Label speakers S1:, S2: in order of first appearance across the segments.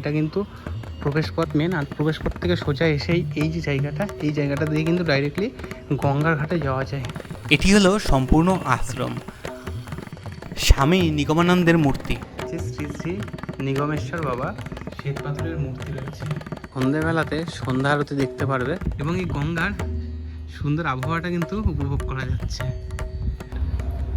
S1: এটা কিন্তু প্রবেশপথ মেন আর প্রবেশপথ থেকে সোজা এসেই এই যে জায়গাটা এই জায়গাটা দিয়ে কিন্তু ডাইরেক্টলি গঙ্গার ঘাটে যাওয়া যায়।
S2: এটি হলো সম্পূর্ণ আশ্রম। স্বামী নিগমানন্দের মূর্তি।
S1: যে শ্রী শ্রী নিগমেশ্বর বাবা শ্বেত পাথরের মূর্তি রয়েছে। সন্ধ্যেবেলাতে সন্ধ্যা আরতি দেখতে পারবে এবং এই গঙ্গার সুন্দর আবহাওয়াটা কিন্তু উপভোগ করা যাচ্ছে।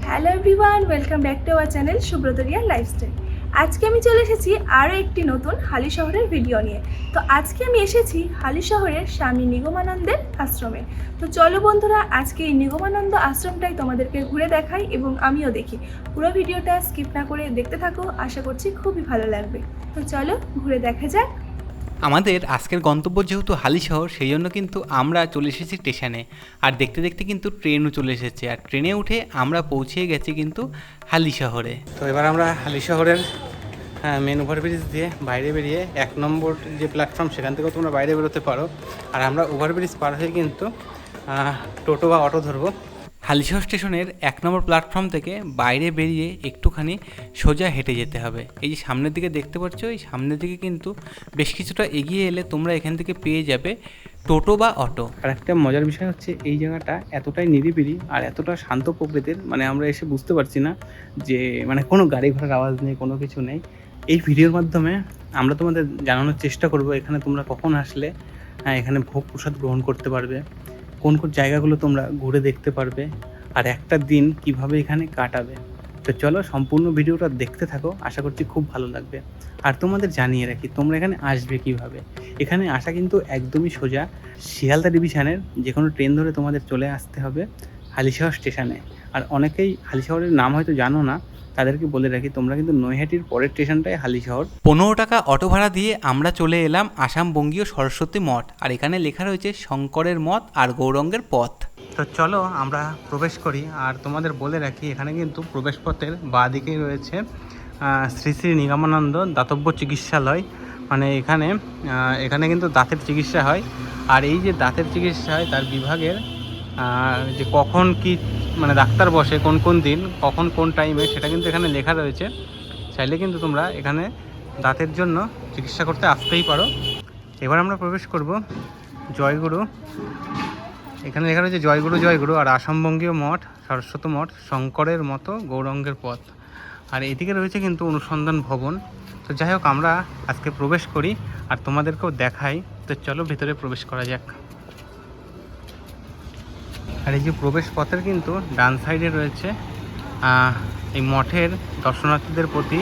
S3: Hello everyone welcome back to our channel Subrata Riya lifestyle আজকে আমি চলে এসেছি আরও একটি নতুন হালি শহরের ভিডিও নিয়ে। তো আজকে আমি এসেছি হালি শহরের স্বামী নিগমানন্দের আশ্রমে। তো চলো বন্ধুরা, আজকে এই নিগমানন্দ আশ্রমটাই তোমাদেরকে ঘুরে দেখাই এবং আমিও দেখি। পুরো ভিডিওটা স্কিপ না করে দেখতে থাকো, আশা করছি খুবই ভালো লাগবে। তো চলো ঘুরে দেখা যাক।
S2: আমাদের আজকের গন্তব্য যেহেতু হালি শহর সেই জন্য কিন্তু আমরা চলে এসেছি স্টেশনে। আর দেখতে দেখতে কিন্তু ট্রেনও চলে এসেছে। আর ট্রেনে উঠে আমরা পৌঁছে গেছি কিন্তু হালি শহরে
S1: তো এবার আমরা হালি শহরের মেন ওভারব্রিজ দিয়ে বাইরে বেরিয়ে এক নম্বর যে প্ল্যাটফর্ম সেখান থেকেও তোমরা বাইরে বেরোতে পারো। আর আমরা ওভারব্রিজ পার হয়ে কিন্তু টোটো বা অটো ধরবো।
S2: হালিশহর স্টেশনের এক নম্বর প্ল্যাটফর্ম থেকে বাইরে বেরিয়ে একটুখানি সোজা হেঁটে যেতে হবে। এই যে সামনের দিকে দেখতে পাচ্ছ, এই সামনের দিকে কিন্তু বেশ কিছুটা এগিয়ে এলে তোমরা এখান থেকে পেয়ে যাবে টোটো বা অটো।
S1: আর একটা মজার বিষয় হচ্ছে, এই জায়গাটা এতটাই নিরিবিলি আর এতটা শান্ত প্রকৃতির মানে আমরা এসে বুঝতে পারছি না যে মানে কোনো গাড়ি ঘোড়ার আওয়াজ নেই, কোনো কিছু নেই। এই ভিডিওর মাধ্যমে আমরা তোমাদের জানানোর চেষ্টা করব, এখানে তোমরা কখন আসলে হ্যাঁ এখানে ভোগ প্রসাদ গ্রহণ করতে পারবে। কোন কোন জায়গাগুলো তোমরা ঘুরে দেখতে পারবে আর একটা দিন কীভাবে এখানে কাটাবে। তো চলো সম্পূর্ণ ভিডিওটা দেখতে থাকো, আশা করছি খুব ভালো লাগবে। আর তোমাদের জানিয়ে রাখি, তোমরা এখানে আসবে কীভাবে? এখানে আসা কিন্তু একদমই সোজা। শিয়ালদা ডিভিশনের যে কোনো ট্রেন ধরে তোমাদের চলে আসতে হবে হালিশহর স্টেশনে। আর অনেকেই হালিশহরের নাম হয়তো জানো না তাদেরকে বলে রাখি তোমরা কিন্তু নৈহাটির পরের স্টেশনটাই হালিশহর।
S2: পনেরো টাকা অটো ভাড়া দিয়ে আমরা চলে এলাম আসাম বঙ্গীয় সরস্বতী মঠ আর এখানে লেখা রয়েছে শঙ্করের মঠ আর গৌরঙ্গের পথ।
S1: তো চলো আমরা প্রবেশ করি আর তোমাদের বলে রাখি এখানে কিন্তু প্রবেশপথের বাঁ দিকেই রয়েছে শ্রী শ্রী নিগমানন্দ দাতব্য চিকিৎসালয়। মানে এখানে এখানে কিন্তু দাঁতের চিকিৎসা হয় আর এই যে দাঁতের চিকিৎসা হয় তার বিভাগের যে কখন কি মানে ডাক্তার বসে, কোন কোন দিন, কখন কোন টাইমে সেটা কিন্তু এখানে লেখা রয়েছে। চাইলে কিন্তু তোমরা এখানে দাঁতের জন্য চিকিৎসা করতে আসতেই পারো। এবার আমরা প্রবেশ করব জয়গুরু। এখানে লেখা রয়েছে, জয়গুরু জয়গুরু, আর আসামবঙ্গীয় মঠ, সরস্বত মঠ, শঙ্করের মতো গৌরঙ্গের পথ। আর এদিকে রয়েছে কিন্তু অনুসন্ধান ভবন। তো যাই হোক, আমরা আজকে প্রবেশ করি, আর তোমাদেরকেও দেখাই। তো চলো, ভিতরে প্রবেশ করা যাক। আর এই যে প্রবেশ পথের কিন্তু ডান সাইডে রয়েছে এই মঠের দর্শনার্থীদের প্রতি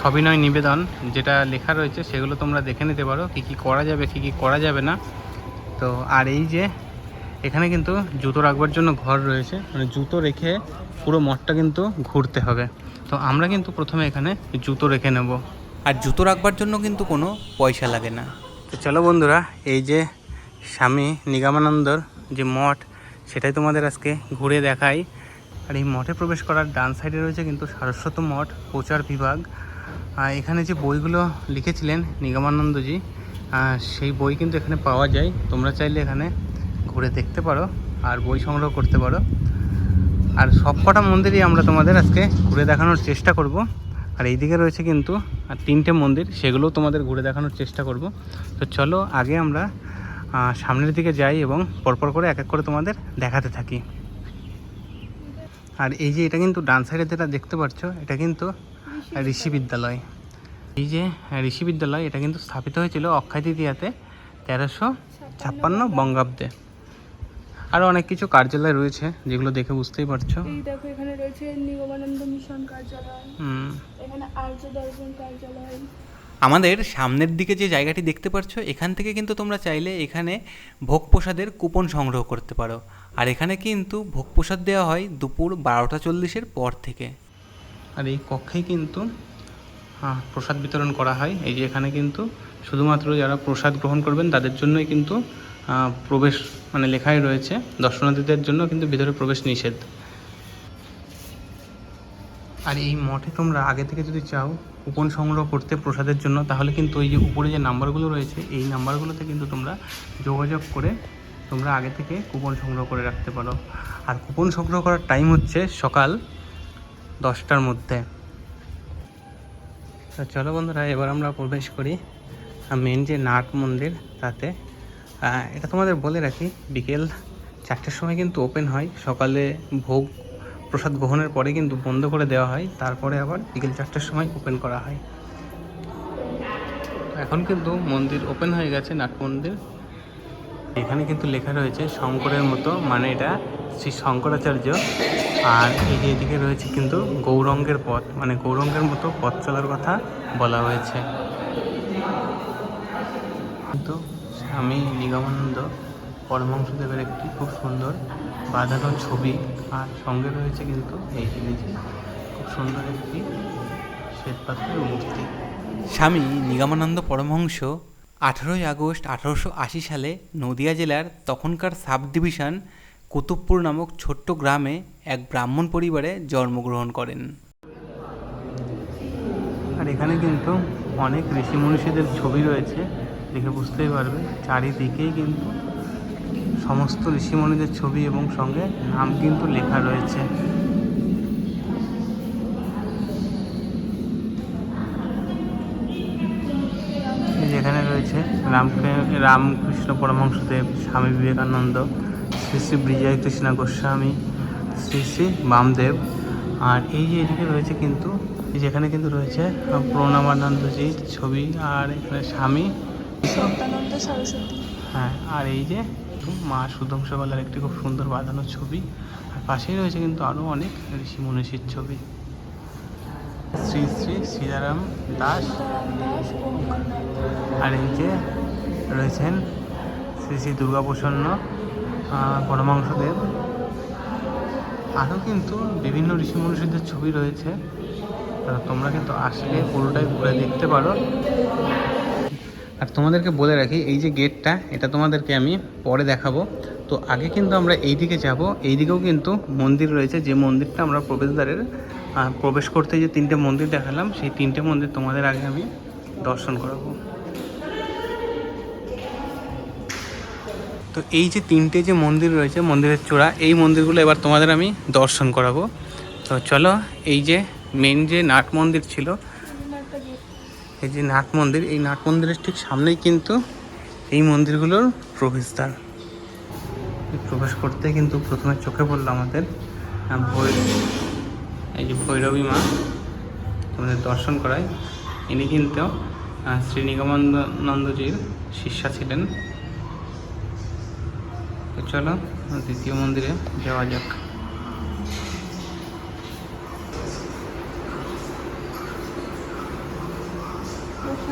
S1: সবিনয় নিবেদন যেটা লেখা রয়েছে সেগুলো তোমরা দেখে নিতে পারো কী কী করা যাবে কী কী করা যাবে না। তো আর এই যে এখানে কিন্তু জুতো রাখবার জন্য ঘর রয়েছে মানে জুতো রেখে পুরো মঠটা কিন্তু ঘুরতে হবে। তো আমরা কিন্তু প্রথমে এখানে জুতো রেখে নেব।
S2: আর জুতো রাখবার জন্য কিন্তু কোনো পয়সা লাগে না।
S1: তো চলো বন্ধুরা এই যে স্বামী নিগমানন্দর যে মঠ সেটাই তোমাদের আজকে ঘুরে দেখাই। আর এই মঠে প্রবেশ করার ডান সাইডে রয়েছে কিন্তু সারস্বত মঠ, প্রচার বিভাগ। আর এখানে যে বইগুলো লিখেছিলেন নিগমানন্দজি সেই বই কিন্তু এখানে পাওয়া যায়। তোমরা চাইলে এখানে ঘুরে দেখতে পারো আর বই সংগ্রহ করতে পারো। আর সবকটা মন্দিরই আমরা তোমাদের আজকে ঘুরে দেখানোর চেষ্টা করব। আর এইদিকে রয়েছে কিন্তু আর তিনটে মন্দির, সেগুলোও তোমাদের ঘুরে দেখানোর চেষ্টা করব। তো চলো আগে আমরা সামনের দিকে যাই এবং পরপর করে এক এক করে তোমাদের দেখাতে থাকি। আর এই যে এটা কিন্তু ডান সাইডে যেটা দেখতে পাচ্ছ এটা কিন্তু ঋষি বিদ্যালয়। এই যে ঋষি বিদ্যালয় এটা কিন্তু স্থাপিত হয়েছিল অক্ষয় তৃতীয়াতে তেরোশো ছাপ্পান্ন বঙ্গাব্দে। আরও অনেক কিছু কার্যালয় রয়েছে যেগুলো দেখে বুঝতেই পারছ।
S3: এই দেখো এখানে রয়েছে নিগমানন্দ মিশন কার্যালয়
S1: হুম।
S3: এখানে আর্য দর্শন কার্যালয়
S2: আমাদের সামনের দিকে যে জায়গাটি দেখতে পাচ্ছ এখান থেকে কিন্তু তোমরা চাইলে এখানে ভোগ প্রসাদের কুপন সংগ্রহ করতে পারো। আর এখানে কিন্তু ভোগ প্রসাদ দেওয়া হয় দুপুর বারোটা চল্লিশের পর থেকে।
S1: আর এই কক্ষেই কিন্তু প্রসাদ বিতরণ করা হয়। এই যে এখানে কিন্তু শুধুমাত্র যারা প্রসাদ গ্রহণ করবেন, তাদের জন্যই কিন্তু প্রবেশ মানে লেখাই রয়েছে। দর্শনার্থীদের জন্য কিন্তু ভিতরে প্রবেশ নিষেধ। আর এই মঠে তোমরা আগে থেকে যদি চাও কুপন সংগ্রহ করতে প্রসাদের জন্য, তাহলে কিন্তু ওই যে উপরে যে নাম্বারগুলো রয়েছে, এই নাম্বারগুলোতে কিন্তু তোমরা যোগাযোগ করে তোমরা আগে থেকে কুপন সংগ্রহ করে রাখতে পারো। আর কুপন সংগ্রহ করার টাইম হচ্ছে সকাল দশটার মধ্যে। তো চলো বন্ধুরা, এবার আমরা প্রবেশ করি মেন যে নাট মন্দির, তাতে। এটা তোমাদের বলে রাখি, বিকেল চারটের সময় কিন্তু ওপেন হয়। সকালে ভোগ প্রসাদ গ্রহণের পরে কিন্তু বন্ধ করে দেওয়া হয়, তারপরে আবার বিকেল চারটের সময় ওপেন করা হয়। এখন কিন্তু মন্দির ওপেন হয়ে গেছে, নাট মন্দির। এখানে কিন্তু লেখা রয়েছে শঙ্করের মতো মানে এটা শ্রী শঙ্করাচার্য। আর এই যে এদিকে রয়েছে কিন্তু গৌরঙ্গের পথ মানে গৌরঙ্গের মতো পথ চলার কথা বলা হয়েছে। কিন্তু স্বামী নিগমানন্দ পরমহংসদেবের একটি খুব সুন্দর বাঁধানো ছবি আর সঙ্গে রয়েছে কিন্তু এই জিনিস খুব সুন্দর একটি শ্বেতপাত্রের মূর্তি।
S2: স্বামী নিগমানন্দ পরমহংস আঠারোই আগস্ট আঠারোশো আশি সালে নদিয়া জেলার তখনকার সাব ডিভিশন কুতুবপুর নামক ছোট্ট গ্রামে এক ব্রাহ্মণ পরিবারে জন্মগ্রহণ করেন।
S1: আর এখানে কিন্তু অনেক ঋষি মনীষীদের ছবি রয়েছে দেখে বুঝতেই পারবে চারিদিকেই কিন্তু সমস্ত ঋষিমণিদের ছবি এবং সঙ্গে নাম কিন্তু লেখা রয়েছে। এই যে এখানে রয়েছে রামকে রামকৃষ্ণ পরমহংসদেব স্বামী বিবেকানন্দ শ্রী শ্রী বিজয় কৃষ্ণ গোস্বামী শ্রী শ্রী বামদেব। আর এই যে এদিকে রয়েছে কিন্তু যেখানে কিন্তু রয়েছে প্রণবানন্দজির ছবি আর এখানে স্বামী।
S3: সত্যানন্দ সরস্বতী।
S1: হ্যাঁ আর এই যে মা সুধংসবালার একটি খুব সুন্দর বাঁধানো ছবি। আর পাশেই রয়েছে কিন্তু আরও অনেক ঋষি মনীষীর ছবি। শ্রী শ্রী সীতারাম দাস। আর এই যে রয়েছেন শ্রী শ্রী দুর্গাপ্রসন্ন আহ, পরমাংশদেব আরও কিন্তু বিভিন্ন ঋষি মনীষীদের ছবি রয়েছে। তোমরা কিন্তু আসলে পুরোটাই ঘুরে দেখতে পারো। আর তোমাদেরকে বলে রাখি, এই যে গেটটা, এটা তোমাদেরকে আমি পরে দেখাবো। তো আগে কিন্তু আমরা এই দিকে যাব এই দিকেও কিন্তু মন্দির রয়েছে। যে মন্দিরটা আমরা প্রবেশদ্বারের প্রবেশ করতে যে তিনটে মন্দির দেখালাম, সেই তিনটে মন্দির তোমাদের আগে আমি দর্শন করাবো। তো এই যে তিনটে যে মন্দির রয়েছে, মন্দিরের চূড়া, এই মন্দিরগুলো এবার তোমাদের আমি দর্শন করাবো। তো চলো, এই যে মেন যে নাট মন্দির ছিল এই যে নাট মন্দির, এই নাট মন্দিরের ঠিক সামনেই কিন্তু এই মন্দিরগুলোর প্রবেশদ্বার। প্রবেশ করতে কিন্তু প্রথমে চোখে পড়ল আমাদের এই যে ভৈরবী মা তোমাদের দর্শন করায়। ইনি কিন্তু শ্রী নিগমানন্দজির শিষ্যা ছিলেন। চলো, দ্বিতীয় মন্দিরে যাওয়া যাক
S3: ও স্বামী সত্যানন্দ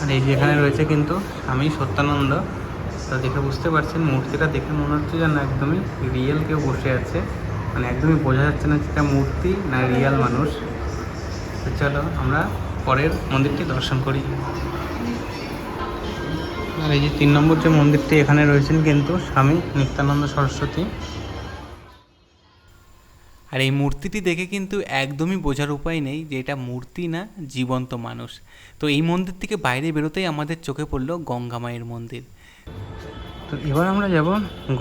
S1: আর এই যে এখানে রয়েছে কিন্তু স্বামী সত্যানন্দ। তো দেখে বুঝতে পারছেন, মূর্তিটা দেখে মনে হচ্ছে যেন একদমই রিয়েল কেউ বসে আছে। মানে একদমই বোঝা যাচ্ছে না যেটা মূর্তি না রিয়েল মানুষ। চলো আমরা পরের মন্দিরটি দর্শন করি। আর এই যে তিন নম্বর যে মন্দিরটি এখানে রয়েছেন কিন্তু স্বামী নিত্যানন্দ সরস্বতী।
S2: আর এই মূর্তিটি দেখে কিন্তু একদমই বোঝার উপায় নেই যে এটা মূর্তি না, জীবন্ত মানুষ। তো এই মন্দির থেকে বাইরে বেরোতেই আমাদের চোখে পড়ল গঙ্গা মায়ের মন্দির।
S1: তো এবার আমরা যাব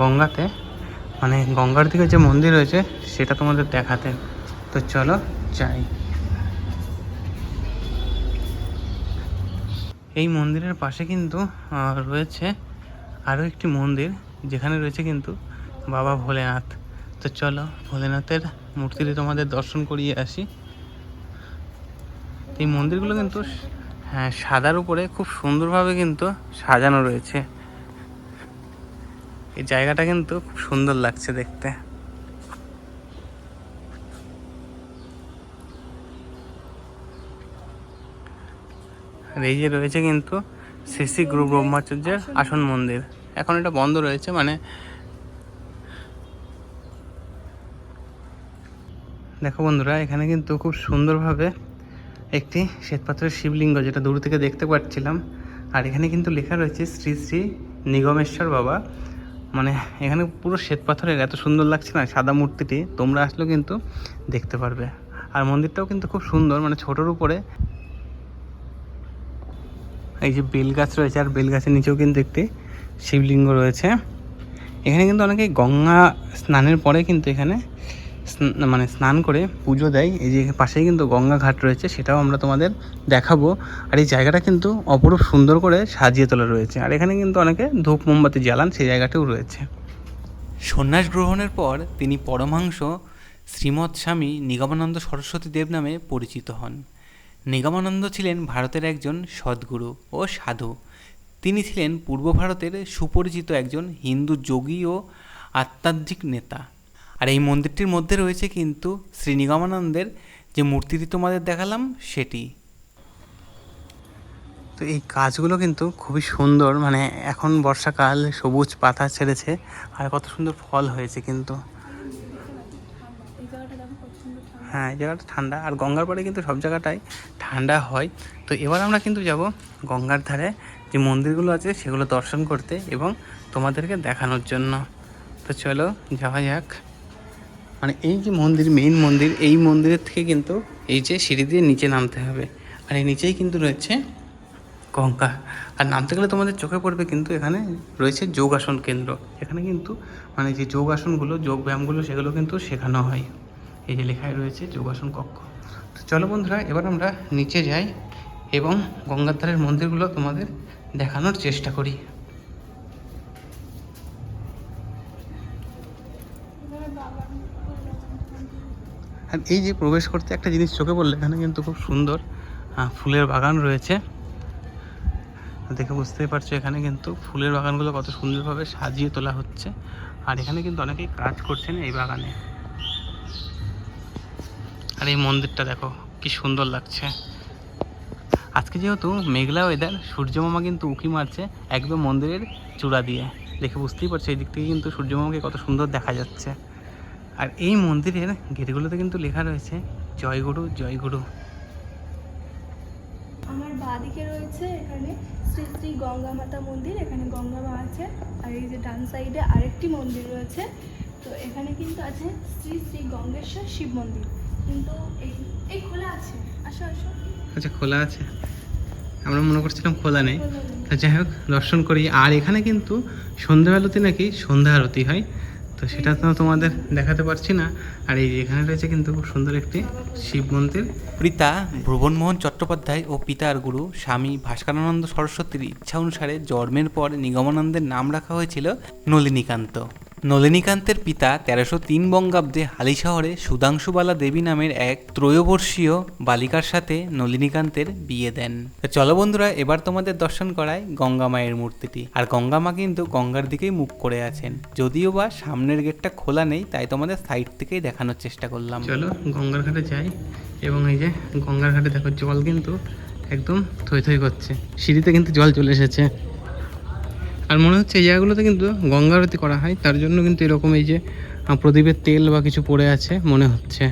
S1: গঙ্গাতে। মানে গঙ্গার দিকে যে মন্দির রয়েছে, সেটা তোমাদের দেখাতে। তো চলো যাই। এই মন্দিরের পাশে কিন্তু রয়েছে আরও একটি মন্দির, যেখানে রয়েছে কিন্তু বাবা ভোলেনাথ। তো চলো ভোলেনাথের মূর্তিটি তোমাদের দর্শন করিয়ে আসি। এই মন্দিরগুলো কিন্তু হ্যাঁ সাদার উপরে খুব সুন্দরভাবে কিন্তু সাজানো রয়েছে। এই জায়গাটা কিন্তু খুব সুন্দর লাগছে দেখতে। এই যে রয়েছে কিন্তু শ্রী শ্রী গুরু ব্রহ্মাচার্যের আসন মন্দির। এখন এটা বন্ধ রয়েছে মানে দেখো বন্ধুরা, এখানে কিন্তু খুব সুন্দরভাবে একটি শ্বেতপাথরের শিবলিঙ্গ, যেটা দূর থেকে দেখতে পাচ্ছিলাম। আর এখানে কিন্তু লেখা রয়েছে, শ্রী শ্রী নিগমেশ্বর বাবা। মানে এখানে পুরো শ্বেতপাথরের এত সুন্দর লাগছে না, সাদা মূর্তিটি, তোমরা আসলেও কিন্তু দেখতে পারবে। আর মন্দিরটাও কিন্তু খুব সুন্দর মানে ছোটোর উপরে। এই যে বেল গাছ রয়েছে, আর বেল গাছের নিচেও কিন্তু একটি শিবলিঙ্গ রয়েছে। এখানে কিন্তু অনেকে গঙ্গা স্নানের পরে কিন্তু এখানে মানে স্নান করে পুজো দেয়। এই যে পাশেই কিন্তু গঙ্গা ঘাট রয়েছে, সেটাও আমরা তোমাদের দেখাবো। আর এই জায়গাটা কিন্তু অপরূপ সুন্দর করে সাজিয়ে তোলা রয়েছে। আর এখানে কিন্তু অনেকে ধূপ, মোমবাতি জ্বালান, সেই জায়গাটাও রয়েছে।
S2: সন্ন্যাস গ্রহণের পর তিনি পরমাংশ শ্রীমৎ স্বামী নিগমানন্দ সরস্বতী দেব নামে পরিচিত হন। নিগমানন্দ ছিলেন ভারতের একজন সদ্গুরু ও সাধু। তিনি ছিলেন পূর্ব ভারতের সুপরিচিত একজন হিন্দু যোগী ও আধ্যাত্মিক নেতা। আর এই মন্দিরটির মধ্যে রয়েছে কিন্তু শ্রীনিগমানন্দের যে মূর্তিটি তোমাদের দেখালাম, সেটি।
S1: তো এই গাছগুলো কিন্তু খুবই সুন্দর মানে এখন বর্ষাকাল, সবুজ পাতা ছেড়েছে, আর কত সুন্দর ফল হয়েছে কিন্তু। হ্যাঁ এই জায়গাটা ঠান্ডা, আর গঙ্গার পরে কিন্তু সব জায়গাটাই ঠান্ডা হয়। তো এবার আমরা কিন্তু যাব গঙ্গার ধারে, যে মন্দিরগুলো আছে সেগুলো দর্শন করতে এবং তোমাদেরকে দেখানোর জন্য। তো চলো, যাওয়া যাক। মানে এই যে মন্দির মেইন মন্দির, এই মন্দিরের থেকে কিন্তু এই যে সিঁড়ি দিয়ে নিচে নামতে হবে। আর এই নিচেই কিন্তু রয়েছে গঙ্গা। আর নামতে গেলে তোমাদের চোখে পড়বে কিন্তু এখানে রয়েছে যোগাসন কেন্দ্র। এখানে কিন্তু মানে যে যোগাসনগুলো যোগ ব্যায়ামগুলো সেগুলো কিন্তু শেখানো হয়। এই যে লেখায় রয়েছে যোগাসন কক্ষ। তো চলো বন্ধুরা, এবার আমরা নিচে যাই এবং গঙ্গার ধারের মন্দিরগুলো তোমাদের দেখানোর চেষ্টা করি। আর এই যে প্রবেশ করতে একটা জিনিস চোখে পড়লে এখানে কিন্তু খুব সুন্দর ফুলের বাগান রয়েছে। দেখে বুঝতেই পারছ এখানে কিন্তু ফুলের বাগানগুলো কত সুন্দরভাবে সাজিয়ে তোলা হচ্ছে। আর এখানে কিন্তু অনেকেই কাজ করছেন এই বাগানে। আর এই মন্দিরটা দেখো, কি সুন্দর লাগছে। আজকে যেহেতু মেঘলা ওয়েদার সূর্যমামা কিন্তু উঁকি মারছে একদম মন্দিরের চূড়া দিয়ে। দেখে বুঝতেই পারছ এই দিক থেকে কিন্তু সূর্যমামাকে কত সুন্দর দেখা যাচ্ছে। আর এই মন্দিরের গেটগুলোতে কিন্তু লেখা রয়েছে জয় গুরু জয় গুরু।
S3: আমার বাঁদিকে রয়েছে এখানে শ্রী শ্রী গঙ্গা মাতা মন্দির এখানে গঙ্গা মা আছে আর এই যে ডান সাইডে আরেকটি মন্দির রয়েছে। তো এখানে কিন্তু আছে শ্রী শ্রী গঙ্গেশ্বর শিব মন্দির। কিন্তু এই এই খোলা আছে। আসো আসো।
S1: আচ্ছা খোলা আছে। আমরা মনে করছিলাম খোলা নেই।
S3: খোলা নেই।
S1: তো যাই হোক দর্শন করি। আর এখানে কিন্তু সন্ধ্যা সন্ধ্যাবেলাতে নাকি সন্ধ্যা আরতি হয়। তো সেটা তো তোমাদের দেখাতে পারছি না। আর এই যেখানে রয়েছে কিন্তু খুব সুন্দর একটি শিব মন্দির।
S2: পিতা ভুবনমোহন চট্টোপাধ্যায় ও পিতার গুরু, স্বামী ভাস্করানন্দ সরস্বতীর ইচ্ছা অনুসারে জন্মের পর নিগমানন্দের নাম রাখা হয়েছিল নলিনীকান্ত। নলিনীকান্তের পিতা তেরোশো তিন বঙ্গাব্দে হালি শহরে সুধাংশুবালা দেবী নামের এক ত্রয়োবর্ষীয় বালিকার সাথে নলিনীকান্তের বিয়ে দেন। চলো বন্ধুরা, এবার তোমাদের দর্শন করায় গঙ্গা মায়ের মূর্তিটি। আর গঙ্গা মা কিন্তু গঙ্গার দিকেই মুখ করে আছেন। যদিও বা সামনের গেটটা খোলা নেই, তাই তোমাদের সাইড থেকেই দেখানোর চেষ্টা করলাম।
S1: চলো গঙ্গার ঘাটে যাই, এবং এই যে গঙ্গার ঘাটে দেখো জল কিন্তু একদম থই থই করছে। সিঁড়িতে কিন্তু জল চলে এসেছে। আর মনে হচ্ছে এই জায়গাগুলোতে কিন্তু গঙ্গা আরতি করা হয়। তার জন্য কিন্তু এরকম এই যে প্রদীপের তেল বা কিছু পড়ে আছে, মনে হচ্ছে।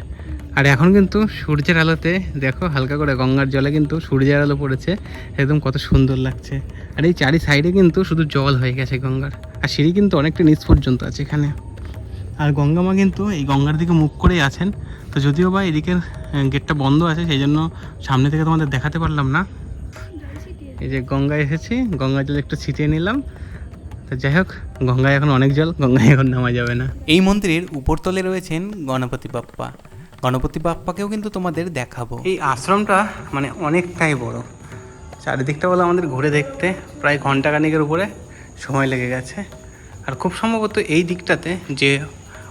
S1: আর এখন কিন্তু সূর্যের আলোতে, দেখো হালকা করে গঙ্গার জলে কিন্তু সূর্যের আলো পড়েছে। একদম কত সুন্দর লাগছে। আর এই চারি সাইডে কিন্তু শুধু জল হয়ে গেছে গঙ্গার। আর সিঁড়ি কিন্তু অনেকটা নিচ পর্যন্ত আছে এখানে। আর গঙ্গা মা কিন্তু এই গঙ্গার দিকে মুখ করেই আছেন। তো যদিও বা এদিকের গেটটা বন্ধ আছে, সেই জন্য সামনে থেকে তোমাদের দেখাতে পারলাম না। এই যে গঙ্গায় এসেছি, গঙ্গা জল একটু ছিটিয়ে নিলাম। তো যাই হোক গঙ্গায় এখন অনেক জল গঙ্গায় এখন নামা যাবে না।
S2: এই মন্দিরের উপরতলে রয়েছেন গণপতি বাপ্পা। গণপতি বাপ্পাকেও কিন্তু তোমাদের দেখাবো।
S1: এই আশ্রমটা মানে অনেকটাই বড়। চারিদিকটা বলে আমাদের ঘুরে দেখতে প্রায় ঘণ্টা খানিকের উপরে সময় লেগে গেছে। আর খুব সম্ভবত এই দিকটাতে যে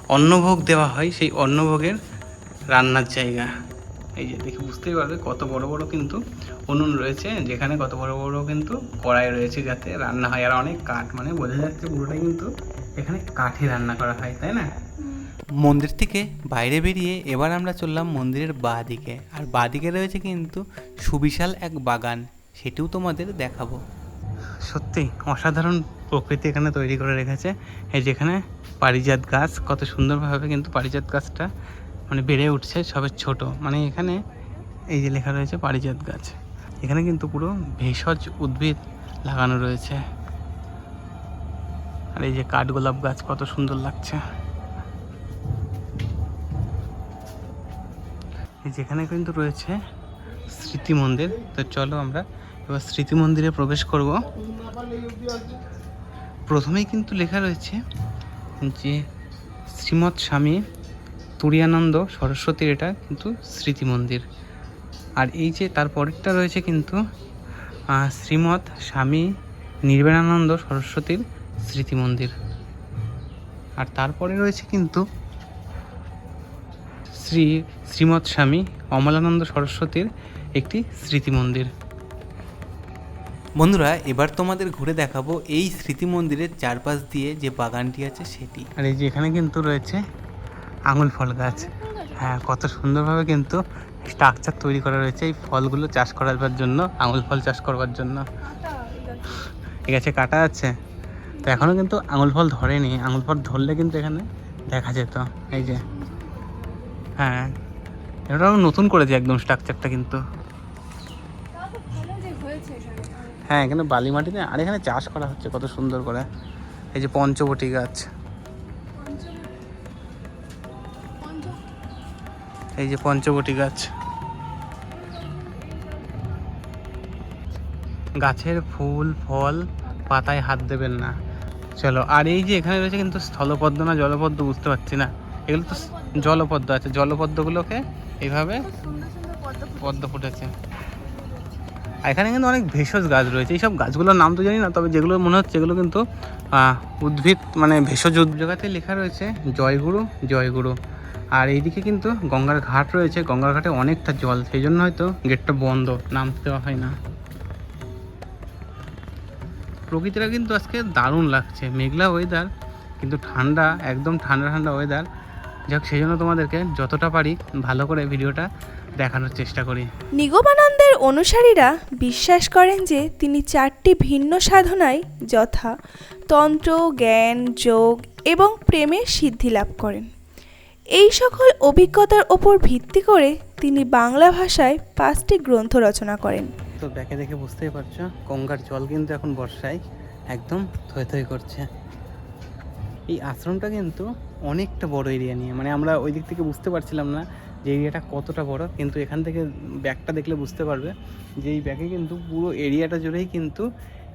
S1: অন্নভোগ দেওয়া হয় সেই অন্নভোগের রান্নার জায়গা। এই যে দেখে বুঝতেই পারবে কত বড় বড় কিন্তু উনুন রয়েছে যেখানে কত বড় বড় কিন্তু কড়াই রয়েছে যাতে রান্না হয়। আর অনেক কাঠ মানে বোঝা যাচ্ছে পুরোটাই কিন্তু এখানে কাঠে রান্না করা হয় তাই না?
S2: মন্দির থেকে বাইরে বেরিয়ে এবার আমরা চললাম মন্দিরের বাঁ দিকে আর বাঁ দিকে রয়েছে কিন্তু সুবিশাল এক বাগান সেটিও তোমাদের দেখাবো।
S1: সত্যি অসাধারণ প্রকৃতি এখানে তৈরি করে রেখেছে। এই যেখানে পারিজাত গাছ কত সুন্দরভাবে কিন্তু পারিজাত গাছটা মানে বেড়ে উঠছে, সবে ছোট। মানে এখানে এই যে লেখা রয়েছে পারিজাত গাছ। এখানে কিন্তু পুরো ভেষজ উদ্ভিদ লাগানো রয়েছে। আর এই যে কাঠগোলাপ গাছ কত সুন্দর লাগছে। এই যেখানে কিন্তু রয়েছে স্মৃতি মন্দির। তো চলো আমরা এবার স্মৃতি মন্দিরে প্রবেশ করব। প্রথমেই কিন্তু লেখা রয়েছে যে শ্রীমৎ স্বামী তুরিয়ানন্দ সরস্বতীর এটা কিন্তু স্মৃতি মন্দির আর এই যে তার পরেরটা রয়েছে কিন্তু শ্রীমৎ স্বামী নির্বাণানন্দ সরস্বতীর স্মৃতি মন্দির আর তারপরে রয়েছে কিন্তু শ্রী শ্রীমৎ স্বামী অমলানন্দ সরস্বতীর একটি স্মৃতি মন্দির
S2: বন্ধুরা এবার তোমাদের ঘুরে দেখাবো এই স্মৃতি মন্দিরের চারপাশ দিয়ে যে বাগানটি আছে সেটি।
S1: আর এই যে এখানে কিন্তু রয়েছে আঙুল ফল গাছ। হ্যাঁ কত সুন্দরভাবে কিন্তু স্ট্রাকচার তৈরি করা রয়েছে এই ফলগুলো চাষ করার জন্য, আঙুল ফল চাষ করবার জন্য। ঠিক আছে, কাটা আছে। তো এখনও কিন্তু আঙুল ফল ধরেনি। আঙুল ফল ধরলে কিন্তু এখানে দেখা যেত। এই যে হ্যাঁ এটাও নতুন করেছে একদম স্ট্রাকচারটা কিন্তু। হ্যাঁ এখানে বালি মাটিতে আর এখানে চাষ করা হচ্ছে কত সুন্দর করে। এই যে পঞ্চবটি গাছ। এই যে পঞ্চবটি গাছ। গাছের ফুল, ফল, পাতায় হাত দেবেন না। চলো, আর এই যে এখানে রয়েছে কিন্তু স্থলপদ্ম না জলপদ্ম বুঝতে পারছি না। এগুলো তো জলপদ্ম আছে। জলপদ্মগুলোকে এইভাবে পদ্ম ফুটেছে। আর এখানে কিন্তু অনেক ভেষজ গাছ রয়েছে। এইসব গাছগুলোর নাম তো জানি না, তবে যেগুলো মনে হচ্ছে এগুলো কিন্তু উদ্ভিদ মানে ভেষজ উদ্যোগাতে লেখা রয়েছে, জয়গুরু জয়গুরু। আর এইদিকে কিন্তু গঙ্গার ঘাট রয়েছে। গঙ্গার ঘাটে অনেকটা জল সেই জন্য হয়তো গেটটা বন্ধ, নামতে দেওয়া হয় না। প্রকৃতিটা কিন্তু আজকে দারুণ লাগছে, মেঘলা ওয়েদার কিন্তু ঠান্ডা, একদম ঠান্ডা ঠান্ডা ওয়েদার যাক সেই জন্য তোমাদেরকে যতটা পারি ভালো করে ভিডিওটা দেখানোর চেষ্টা করি।
S3: নিগমানন্দের অনুসারীরা বিশ্বাস করেন যে তিনি চারটি ভিন্ন সাধনায় যথা তন্ত্র, জ্ঞান, যোগ এবং প্রেমের সিদ্ধি লাভ করেন। এই সকল অভিজ্ঞতার ওপর ভিত্তি করে তিনি বাংলা ভাষায় পাঁচটি গ্রন্থ রচনা করেন।
S1: তো ব্যাকে দেখে বুঝতেই পারছ, গঙ্গার জল কিন্তু এখন বর্ষায় একদম থই থই করছে। এই আশ্রমটা কিন্তু অনেকটা বড় এরিয়া নিয়ে মানে আমরা ওই দিক থেকে বুঝতে পারছিলাম না যে এরিয়াটা কতটা বড়, কিন্তু এখান থেকে ব্যাগটা দেখলে বুঝতে পারবে যে এই ব্যাগে কিন্তু পুরো এরিয়াটা জুড়েই কিন্তু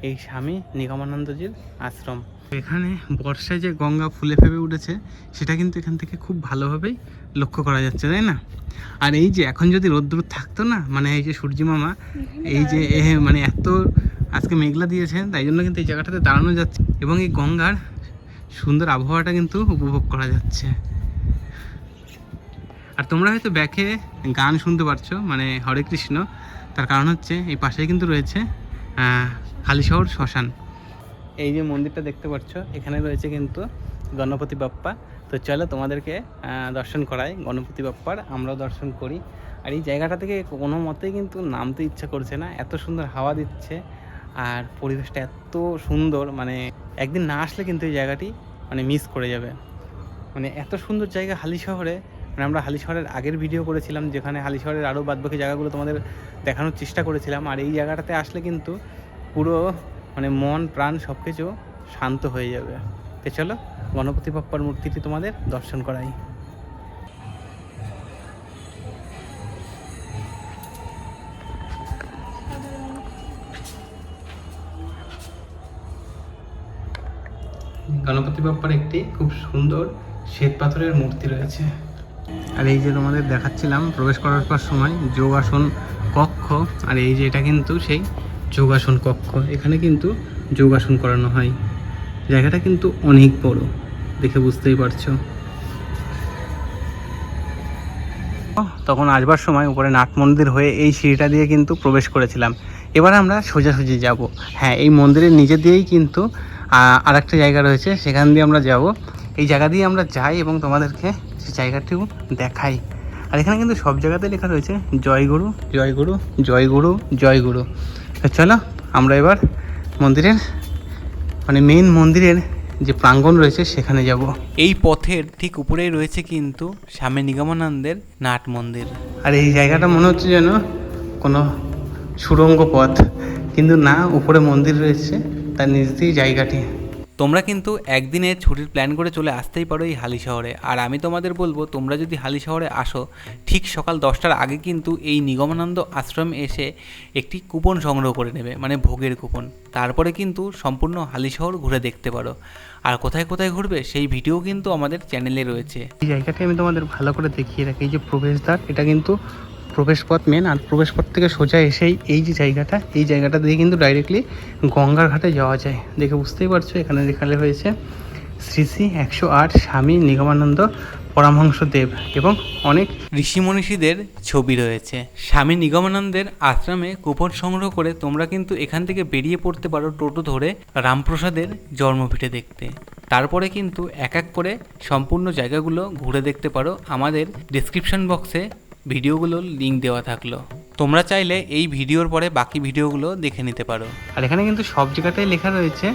S1: এই স্বামী নিগমানন্দজির আশ্রম। এখানে বর্ষায় যে গঙ্গা ফুলে ফেপে উঠেছে সেটা কিন্তু এখান থেকে খুব ভালোভাবেই লক্ষ্য করা যাচ্ছে তাই না? আর এই যে এখন যদি রোদ্দুর থাকতো না মানে এই যে সূর্য মামা এই যে এ মানে এত আজকে মেঘলা দিয়েছেন তাই জন্য কিন্তু এই জায়গাটাতে দাঁড়ানো যাচ্ছে। এবং এই গঙ্গার সুন্দর আবহাওয়াটা কিন্তু উপভোগ করা যাচ্ছে। আর তোমরা হয়তো ব্যাকে গান শুনতে পারছ মানে হরে কৃষ্ণ। তার কারণ হচ্ছে এই পাশেই কিন্তু রয়েছে আহ, হালিশহর শ্মশান। এই যে মন্দিরটা দেখতে পাচ্ছ, এখানে রয়েছে কিন্তু গণপতি বাপ্পা। তো চলো তোমাদেরকে দর্শন করাই গণপতি বাপ্পার, আমরাও দর্শন করি। আর এই জায়গাটা থেকে কোনো মতেই কিন্তু নামতে ইচ্ছা করছে না, এত সুন্দর হাওয়া দিচ্ছে, আর পরিবেশটা এত সুন্দর মানে একদিন না আসলে কিন্তু এই জায়গাটি মানে মিস করে যাবে। মানে এত সুন্দর জায়গা হালি শহরে মানে আমরা হালি শহরের আগের ভিডিও করেছিলাম, যেখানে হালি শহরের আরও বাদবাকি জায়গাগুলো তোমাদের দেখানোর চেষ্টা করেছিলাম, আর এই জায়গাটাতে আসলে কিন্তু পুরো মানে মন প্রাণ সব কিছু শান্ত হয়ে যাবে। তো চলো গণপতি বাপ্পার মূর্তিটি তোমাদের দর্শন করাই। গণপতি বাপ্পার একটি খুব সুন্দর শ্বেত পাথরের মূর্তি রয়েছে। আর এই যে তোমাদের দেখাচ্ছিলাম প্রবেশ করার পর সময় যোগাসন কক্ষ আর এই যে এটা কিন্তু সেই যোগাসন কক্ষ। এখানে কিন্তু যোগাসন করানো হয়। জায়গাটা কিন্তু অনেক বড়, দেখে বুঝতেই পারছ। তখন আসবার সময় উপরে নাট মন্দির হয়ে এই সিঁড়িটা দিয়ে কিন্তু প্রবেশ করেছিলাম। এবার আমরা সোজাসুজি যাব। হ্যাঁ এই মন্দিরের নিচে দিয়েই কিন্তু আর একটা জায়গা রয়েছে। সেখান দিয়ে আমরা যাব। এই জায়গা দিয়ে আমরা যাই এবং তোমাদেরকে সেই জায়গাটিও দেখাই। আর এখানে কিন্তু সব জায়গাতে লেখা রয়েছে, জয় গুরু জয় গুরু জয় গুরু জয় গুরু। তো চলো আমরা এবার মন্দিরের মানে মেইন মন্দিরের যে প্রাঙ্গণ রয়েছে সেখানে যাব।
S2: এই পথের ঠিক উপরেই রয়েছে কিন্তু স্বামী নিগমানন্দের নাট মন্দির।
S1: আর এই জায়গাটা মনে হচ্ছে যেন কোনো সুরঙ্গ পথ কিন্তু না উপরে মন্দির রয়েছে তার নিজ দিয়ে জায়গাটি।
S2: তোমরা কিন্তু একদিনে ছুটির প্ল্যান করে চলে আসতেই পারো এই হালি শহরে। আর আমি তোমাদের বলব, তোমরা যদি হালি শহরে আসো, ঠিক সকাল দশটার আগে কিন্তু এই নিগমানন্দ আশ্রম এসে একটি কুপন সংগ্রহ করে নেবে মানে ভোগের কুপন। তারপরে কিন্তু সম্পূর্ণ হালি শহর ঘুরে দেখতে পারো। আর কোথায় কোথায় ঘুরবে সেই ভিডিও কিন্তু আমাদের চ্যানেলে রয়েছে।
S1: এই জায়গাটি আমি তোমাদের ভালো করে দেখিয়ে রাখি। এই যে প্রবেশদ্বার, এটা কিন্তু প্রবেশপথ মেন আর প্রবেশপথ থেকে সোজা এসেই এই যে জায়গাটা, এই জায়গাটা দিয়ে কিন্তু ডাইরেক্টলি গঙ্গার ঘাটে যাওয়া যায়। দেখে বুঝতেই পারছ, এখানে লেখালে হয়েছে শ্রী শ্রী একশো আট স্বামী নিগমানন্দ পরমহংস দেব এবং অনেক
S2: ঋষি মনীষীদের ছবি রয়েছে। স্বামী নিগমানন্দের আশ্রমে কুপন সংগ্রহ করে তোমরা কিন্তু এখান থেকে বেরিয়ে পড়তে পারো টোটো ধরে রামপ্রসাদের জন্মভিটে দেখতে। তারপরে কিন্তু এক এক করে সম্পূর্ণ জায়গাগুলো ঘুরে দেখতে পারো। আমাদের ডিসক্রিপশন বক্সে ভিডিওগুলোর লিঙ্ক দেওয়া থাকল। তোমরা চাইলে এই ভিডিওর পরে বাকি ভিডিওগুলো দেখে নিতে পারো।
S1: আর এখানে কিন্তু সব জায়গাতেই লেখা রয়েছে।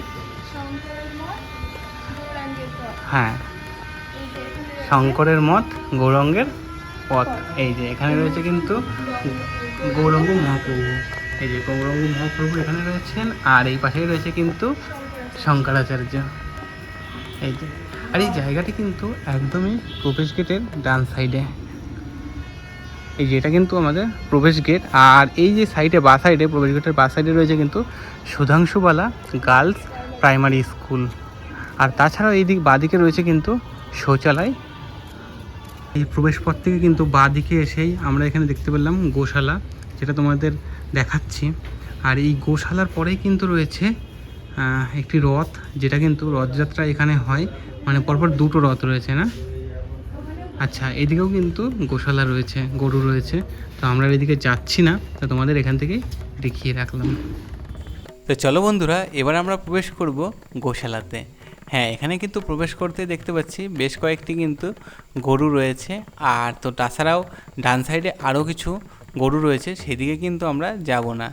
S1: হ্যাঁ। শঙ্করের মত গৌরঙ্গের পথ। এই যে এখানে রয়েছে কিন্তু গৌরঙ্গ মহাপ্রভু। এই যে গৌরঙ্গ মহাপ্রভু এখানে রয়েছেন আর এই পাশেই রয়েছে কিন্তু শঙ্করাচার্য। এই যে। আর এই জায়গাটি কিন্তু একদমই প্রবেশ গেটের ডান সাইডে এই যে এটা কিন্তু আমাদের প্রবেশ গেট আর এই যে সাইডে বা সাইডে প্রবেশ গেটের বা সাইডে রয়েছে কিন্তু সুধাংশুবালা গার্লস প্রাইমারি স্কুল আর তাছাড়াও এই দিক বাদিকে রয়েছে কিন্তু শৌচালয়। এই প্রবেশপথ থেকে কিন্তু বাদিকে এসেই আমরা এখানে দেখতে পেলাম গোশালা, যেটা তোমাদের দেখাচ্ছি। আর এই গোশালার পরেই কিন্তু রয়েছে একটি রথ, যেটা কিন্তু রথযাত্রা এখানে হয়। মানে পরপর দুটো রথ রয়েছে না? আচ্ছা এদিকেও কিন্তু গোশালা রয়েছে, গরু রয়েছে। তো আমরা এদিকে যাচ্ছি না, তো তোমাদের এখান থেকেই দেখিয়ে রাখলাম।
S2: তো চলো বন্ধুরা, এবার আমরা প্রবেশ করব গোশালাতে। হ্যাঁ এখানে কিন্তু প্রবেশ করতে দেখতে পাচ্ছি বেশ কয়েকটি কিন্তু গরু রয়েছে। আর তো তাছাড়াও ডান সাইডে আরও কিছু গরু রয়েছে, সেদিকে কিন্তু আমরা যাব না।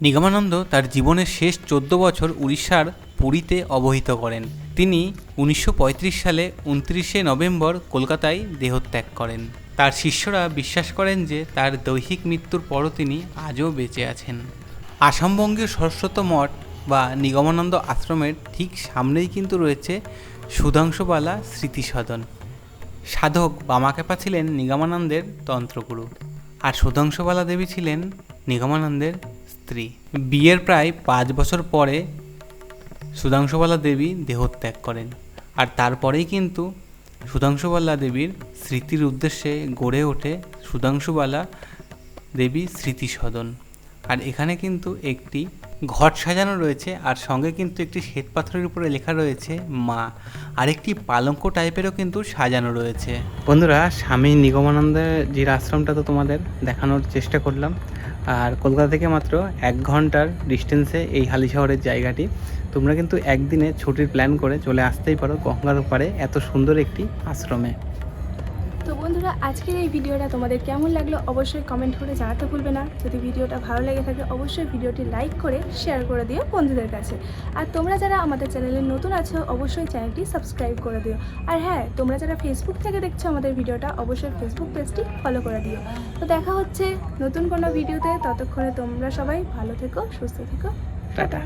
S2: নিগমানন্দ তার জীবনের শেষ চোদ্দ বছর উড়িষ্যার পুরীতে অবহিত করেন। তিনি উনিশশো পঁয়ত্রিশ সালে উনত্রিশে নভেম্বর কলকাতায় দেহত্যাগ করেন। তার শিষ্যরা বিশ্বাস করেন যে তার দৈহিক মৃত্যুর পরও তিনি আজও বেঁচে আছেন। আসামবঙ্গের সরস্বত মঠ বা নিগমানন্দ আশ্রমের ঠিক সামনেই কিন্তু রয়েছে সুধাংশুবালা স্মৃতিসদন। সাধক বামাক্যাপা ছিলেন নিগমানন্দের তন্ত্রগুরু। আর সুধাংশুবালা দেবী ছিলেন নিগমানন্দের স্ত্রী বিয়ের প্রায় পাঁচ বছর পরে সুধাংশুবালা দেবী দেহত্যাগ করেন। আর তারপরেই কিন্তু সুধাংশুবালা দেবীর স্মৃতির উদ্দেশ্যে গড়ে ওঠে সুধাংশুবালা দেবী স্মৃতিসদন। আর এখানে কিন্তু একটি ঘট সাজানো রয়েছে আর সঙ্গে কিন্তু একটি শ্বেত পাথরের উপরে লেখা রয়েছে মা। আর একটি পালঙ্ক টাইপেরও কিন্তু সাজানো রয়েছে।
S1: বন্ধুরা, স্বামী নিগমানন্দের যে আশ্রমটা তো তোমাদের দেখানোর চেষ্টা করলাম আর কলকাতা থেকে মাত্র এক ঘণ্টার ডিস্টেন্সে এই হালি শহরের জায়গাটি। তোমরা কিন্তু একদিনে ছুটির প্ল্যান করে চলে আসতেই পারো গঙ্গার ওপারে এত সুন্দর একটি আশ্রমে।
S3: বন্ধুরা, আজকের এই ভিডিওটা তোমাদের কেমন লাগল অবশ্যই কমেন্ট করে জানাতে ভুলবে না। যদি ভিডিওটা ভালো লেগে থাকে, অবশ্যই ভিডিওটি লাইক করে শেয়ার করে দিও বন্ধুদের কাছে। আর তোমরা যারা আমাদের চ্যানেলে নতুন আছো, অবশ্যই চ্যানেলটি সাবস্ক্রাইব করে দিও। আর হ্যাঁ তোমরা যারা ফেসবুক থেকে দেখছ আমাদের ভিডিওটা, অবশ্যই ফেসবুক পেজটি ফলো করে দিও। তো দেখা হচ্ছে নতুন কোনো ভিডিওতে, ততক্ষণে তোমরা সবাই ভালো থেকো, সুস্থ থেকো।
S1: টাটা।